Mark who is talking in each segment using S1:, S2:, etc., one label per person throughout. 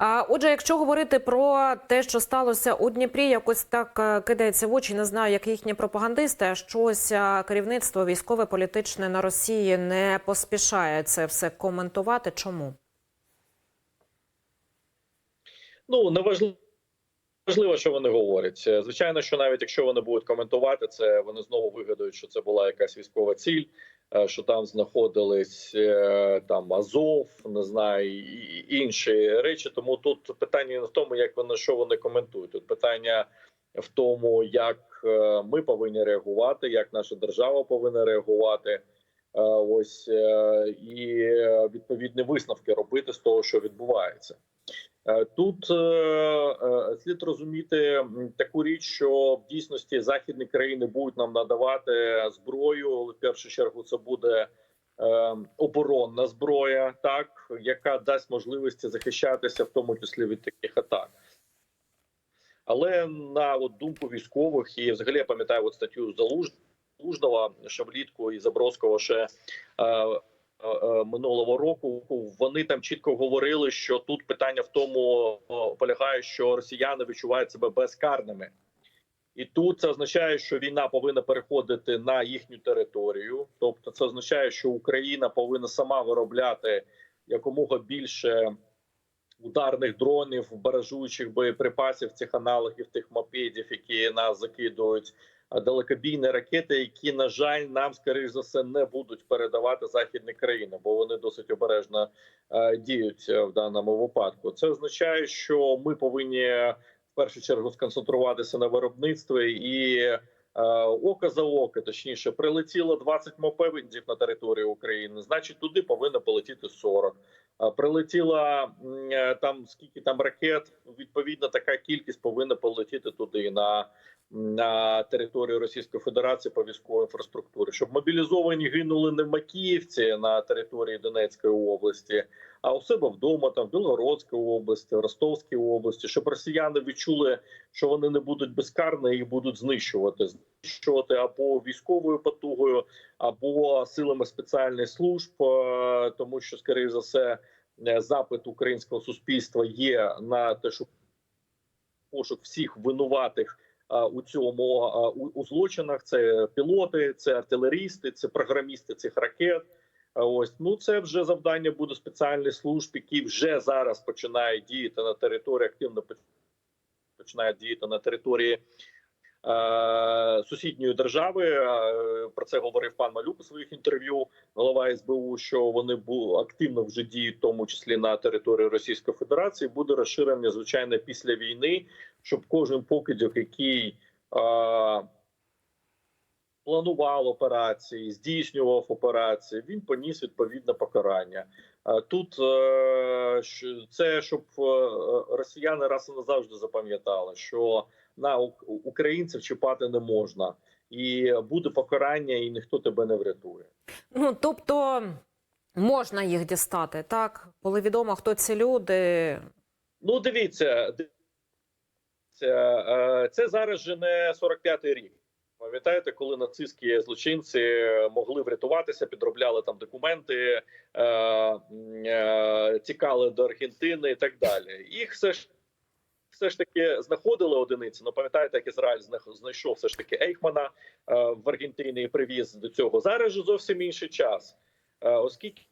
S1: Отже, якщо говорити про те, що сталося у Дніпрі, якось так е, кидається в очі. Не знаю, як їхні пропагандисти, щось е, керівництво військове політичне на Росії не поспішає це все коментувати. Чому?
S2: Ну неважливо. Важливо, що вони говорять. Е, Звичайно, що навіть якщо вони будуть коментувати це, вони знову вигадають, що це була якась військова ціль, що там знаходились е, там Азов, не знаю, інші речі. Тому тут питання не в тому, як вони що вони коментують. Тут питання в тому, як е, ми повинні реагувати, як наша держава повинна реагувати. Е, Ось е, і е, відповідні висновки робити з того, що відбувається. Е, Тут е, е, слід розуміти таку річ, що в дійсності західні країни будуть нам надавати зброю. В першу чергу це буде оборонна зброя, так яка дасть можливості захищатися, в тому числі від таких атак. Але на от, думку військових, і взагалі я пам'ятаю от статтю Залуж- Залужного, що влітку і Забродського ще. Е, е, минулого року вони там чітко говорили, що тут питання в тому полягає, що росіяни відчувають себе безкарними, і тут це означає, що війна повинна переходити на їхню територію. Тобто, це означає, що Україна повинна сама виробляти якомога більше ударних дронів, баражуючих боєприпасів, цих аналогів тих мопедів, які нас закидують. Далекобійні ракети, які на жаль нам скоріш за все не будуть передавати західні країни, бо вони досить обережно е, діють е, в даному випадку. Це означає, що ми повинні в першу чергу сконцентруватися на виробництві і е, око за око, точніше, прилетіло 20 мопедів на територію України. Значить, туди повинно полетіти 40. А Прилетіла е, там скільки там ракет. Відповідно, така кількість повинна полетіти туди на, на територію Російської Федерації по військовій інфраструктурі, щоб мобілізовані гинули не в Макіївці на території Донецької області, а у себе вдома, там в Білгородській області, в Ростовській області, щоб росіяни відчули, що вони не будуть безкарні, їх будуть знищувати, знищувати або військовою потугою, або силами спеціальних служб, е, тому що, скоріше за все, е, запит українського суспільства є на те, щоб пошук всіх винуватих у цьому у, у злочинах. Це пілоти, це артилерісти, це програмісти цих ракет. Ось ну це вже завдання буде спеціальних служб, які вже зараз починають діяти на території, активно починають діяти на території е, сусідньої держави. Е, Про це говорив пан Малюк у своїх інтерв'ю. Голова СБУ, що вони активно вже діють, в тому числі на території Російської Федерації. Буде розширення звичайно після війни, щоб кожен покидьок, який е, планував операції, здійснював операції, він поніс відповідне покарання. Е, Тут е, це щоб е, росіяни раз і назавжди запам'ятали, що на ук- українців чіпати не можна, і буде покарання, і ніхто тебе не врятує.
S1: Ну тобто можна їх дістати, так коли відомо, хто ці люди.
S2: Ну, дивіться, дивіться, е, це зараз же не 45-й рік. Пам'ятаєте, коли нацистські злочинці могли врятуватися, підробляли там документи, е, е, тікали до Аргентини і так далі. Їх все ж все ж таки знаходили одиниці. Ну пам'ятаєте, як Ізраїль знайшов все ж таки Ейхмана е, в Аргентині і привіз до цього. Зараз же зовсім інший час, е, оскільки.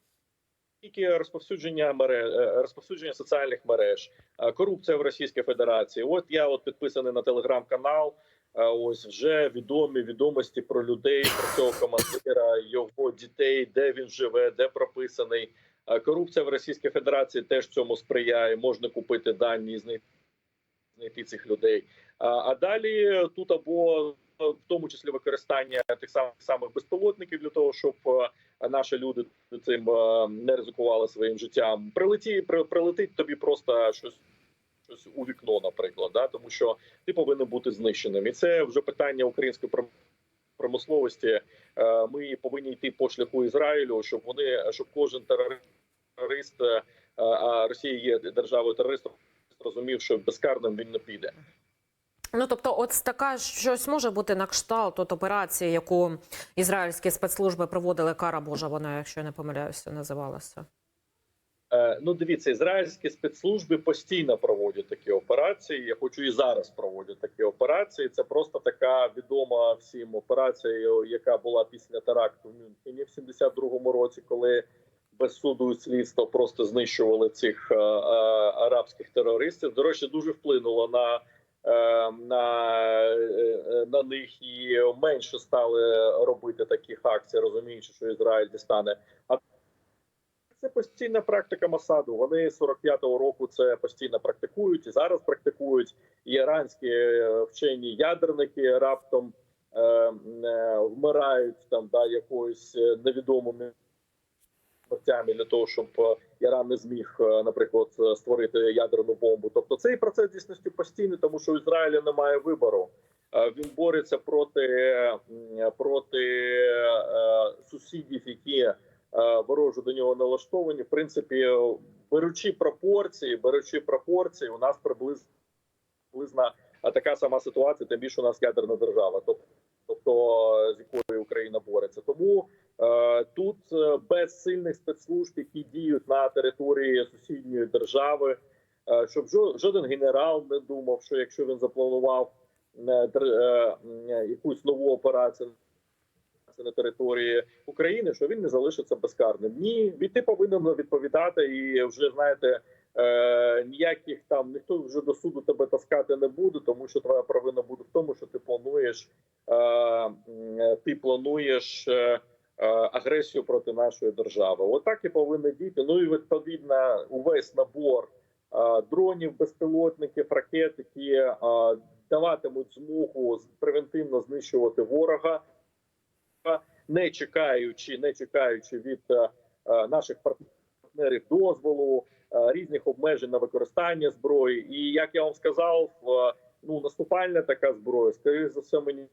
S2: Тільки розповсюдження мереж, розповсюдження соціальних мереж, е, корупція в Російській Федерації. От я от підписаний на телеграм-канал. е, Ось вже відомі відомості про людей, про цього командира, його дітей, де він живе, де прописаний. Е, Корупція в Російській Федерації теж цьому сприяє. Можна купити дані знайти знайти цих людей. А, далі тут або в тому числі використання тих самих самих безпілотників для того, щоб е, наші люди цим е, не ризикували своїм життям. Прилеті при, прилетить тобі просто щось. Щось у вікно, наприклад, да тому що ти повинен бути знищеним, і це вже питання української пром- промисловості. Е, Ми повинні йти по шляху Ізраїлю, щоб вони щоб кожен терорист, е, а Росія є державою терористом, розумів, що безкарним він не піде.
S1: Ну тобто, от така щось може бути на кшталт от операції, яку ізраїльські спецслужби проводили. Кара Божа, вона, якщо я не помиляюся, називалася.
S2: Е, Ну, дивіться, ізраїльські спецслужби постійно проводять такі операції. Я хочу і зараз проводять такі операції. Це просто така відома всім операція, яка була після теракту в Мюнхені в 72-му році, коли без суду і слідства просто знищували цих е, е, арабських терористів. До речі, дуже вплинуло на, е, на, на них і менше стали робити таких акцій, розуміючи, що Ізраїль дістане. А це постійна практика Масаду. Вони з 45-го року це постійно практикують і зараз практикують. І іранські вчені ядерники раптом е, е, вмирають там да якоюсь е, смертями для того, щоб е, Іран не зміг, е, наприклад, е, створити ядерну бомбу. Тобто цей процес дійсності постійний, тому що у Ізраїля немає вибору. Він бореться проти, проти сусідів, які ворожо до нього налаштовані. В принципі, беручи пропорції, беручи пропорції, у нас приблизно така сама ситуація. Тим більше у нас ядерна держава, тобто, з якою Україна бореться. Тому тут е, без сильних спецслужб, які діють на території сусідньої держави, е, щоб жоден генерал не думав, що якщо він запланував е, е, якусь нову операцію на території України, що він не залишиться безкарним. Ні, ти повинен відповідати і вже знаєте. Е, ніяких там ніхто вже до суду тебе таскати не буде, тому що твоя провина буде в тому, що ти плануєш, е, ти плануєш е, е, агресію проти нашої держави. Отак і повинні діти. Ну і відповідно увесь набор е, дронів, безпілотників, ракет, які е, даватимуть змогу превентивно знищувати ворога, не чекаючи, не чекаючи від е, е, наших партнерів дозволу, е, різних обмежень на використання зброї. І як я вам сказав, е, ну наступальна така зброя, скоріш за все, мені.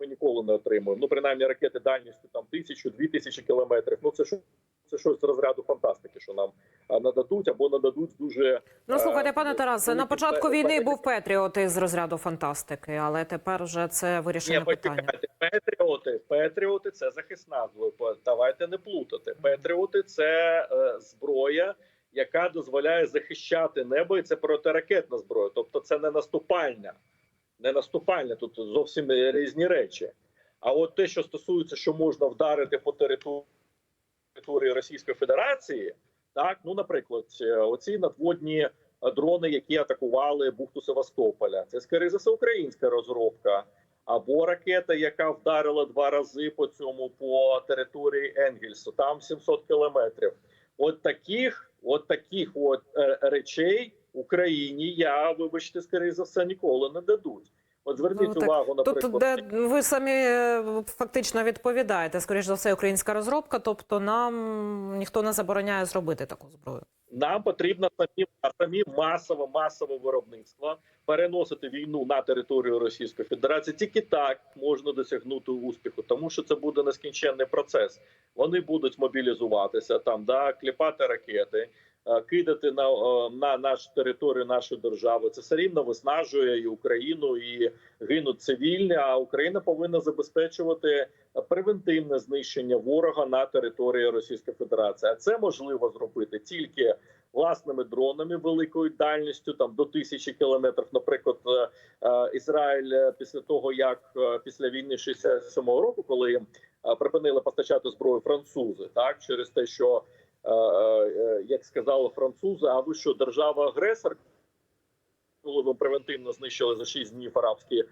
S2: Ми ніколи не отримуємо. Ну, принаймні, ракети дальністю там тисячу, дві тисячі кілометрів. Ну це що це щось з розряду фантастики, що нам нададуть або нададуть дуже
S1: Ну слухайте,
S2: Е,
S1: пане Тарасе, на початку війни був Петріот із розряду фантастики, але тепер вже це вирішення
S2: Ні,
S1: питання.
S2: Петріоти, Петріоти це захисна зброя. Давайте не плутати. Петріоти це е, зброя, яка дозволяє захищати небо, і це протиракетна зброя. Тобто, це не наступальна, не наступальна. Тут зовсім різні речі. А от те, що стосується, що можна вдарити по території території Російської Федерації, так ну, наприклад, е, оці надводні е, дрони, які атакували бухту Севастополя, це скоріше за все українська розробка. Або ракета, яка вдарила два рази по цьому по території Енгельсу, там 700 кілометрів. От таких, от таких от е, речей Україні я, вибачте, скоріше за все, ніколи не дадуть. От зверніть
S1: Ну,
S2: увагу, наприклад,
S1: Тут, де ви самі е, фактично відповідаєте, скоріш за все, українська розробка, тобто нам ніхто не забороняє зробити таку зброю.
S2: Нам потрібно самі самі масове масове виробництво переносити війну на територію Російської Федерації. Тільки так можна досягнути успіху, тому що це буде нескінченний процес. Вони будуть мобілізуватися там, да кліпати ракети, кидати на, е, на нашу територію нашої держави. Це все рівно виснажує і Україну, і гинуть цивільні. А Україна повинна забезпечувати превентивне знищення ворога на території Російської Федерації. А це можливо зробити тільки власними дронами великою дальністю, там до тисячі кілометрів. Наприклад, е, е, Ізраїль е, після того, як е, після війни 67-го року, коли е, припинили постачати зброю французи, так через те, що е, е, як сказали французи, а ви що держава агресор? Коли ви превентивно знищили за 6 днів арабські е,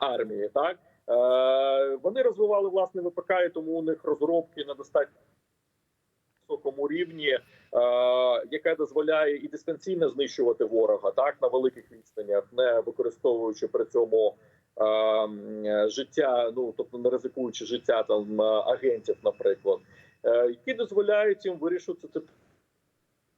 S2: армії, так е, вони розвивали власне ВПК, і тому у них розробки на достатньо високому рівні, е, яка дозволяє і дистанційно знищувати ворога так на великих відстанях, не використовуючи при цьому е, життя, ну тобто не ризикуючи життя там е, агентів, наприклад, е, які дозволяють їм вирішувати це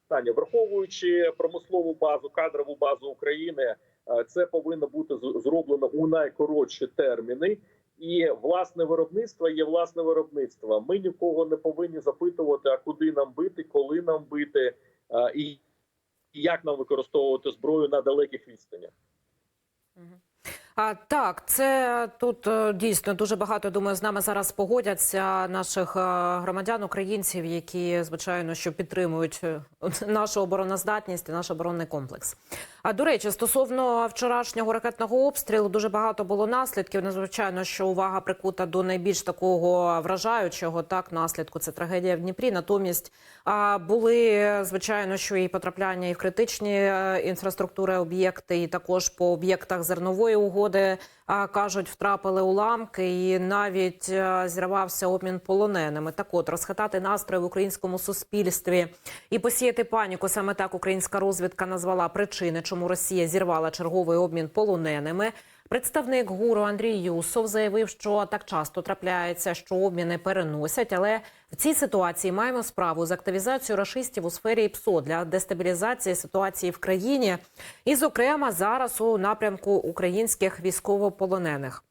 S2: питання, враховуючи промислову базу, кадрову базу України, е, це повинно бути зроблено у найкоротші терміни. І власне виробництво є власне виробництво. Ми нікого не повинні запитувати, а куди нам бити, коли нам бити, е, і як нам використовувати зброю на далеких відстанях.
S1: А так, це тут е, дійсно дуже багато. Думаю, з нами зараз погодяться наших е, громадян, українців, які звичайно що підтримують е, нашу обороноздатність і наш оборонний комплекс. А до речі, стосовно вчорашнього ракетного обстрілу, дуже багато було наслідків. Незвичайно, що увага прикута до найбільш такого вражаючого так наслідку. Це трагедія в Дніпрі. Натомість були звичайно, що і потрапляння і в критичні інфраструктури об'єкти, і також по об'єктах зернової угоди а, кажуть, втрапили уламки, і навіть зірвався обмін полоненими. Так от розхитати настрої в українському суспільстві і посіяти паніку. Саме так українська розвідка назвала причини, чому Росія зірвала черговий обмін полоненими. Представник гуру Андрій Юсов заявив, що так часто трапляється, що обміни переносять, але в цій ситуації маємо справу з активізацією рашистів у сфері ПСО для дестабілізації ситуації в країні, і, зокрема, зараз у напрямку українських військовополонених.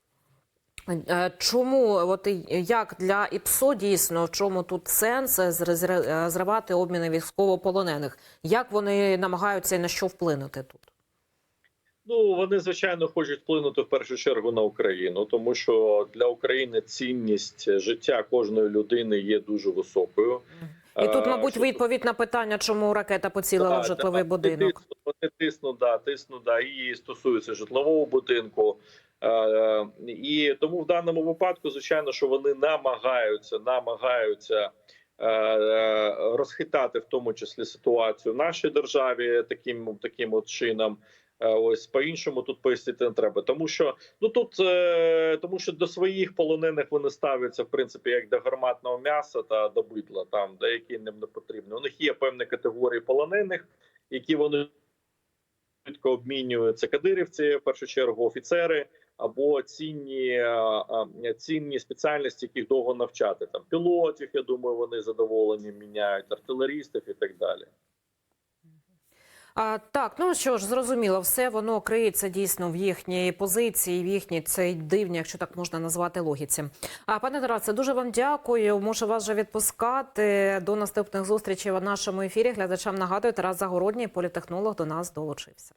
S1: Е, Чому от як для ІПСО дійсно в чому тут сенс зр- зр- зривати обміни військовополонених? Як вони намагаються на що вплинути тут?
S2: Ну вони звичайно хочуть вплинути в першу чергу на Україну, тому що для України цінність життя кожної людини є дуже високою.
S1: І тут,
S2: Е,
S1: мабуть, відповідь на питання, чому ракета поцілила
S2: Да,
S1: в житловий
S2: да,
S1: будинок.
S2: Вони тиснуть, да, тиснуть, да, і стосується житлового будинку. Е, і тому в даному випадку, звичайно, що вони намагаються, намагаються е, розхитати в тому числі ситуацію в нашій державі таким, таким от чином. Е, Ось по іншому тут пояснити не треба, тому що ну тут е, тому, що до своїх полонених вони ставляться в принципі як до гарматного м'яса та до бидла, там деякі їм не потрібні. У них є певні категорії полонених, які вони швидко обмінюються кадирівці, в першу чергу офіцери або цінні е, е, цінні спеціальності, яких довго навчати. Там пілотів, я думаю, вони задоволені міняють артилерістів і так далі.
S1: А, так, ну що ж, зрозуміло, все воно криється дійсно в їхній позиції, в їхній цей дивній, якщо так можна назвати, логіці. А пане Тарасе, дуже вам дякую. Можу вас вже відпускати. До наступних зустрічей в нашому ефірі. Глядачам нагадую, Тарас Загородній, політехнолог, до нас долучився.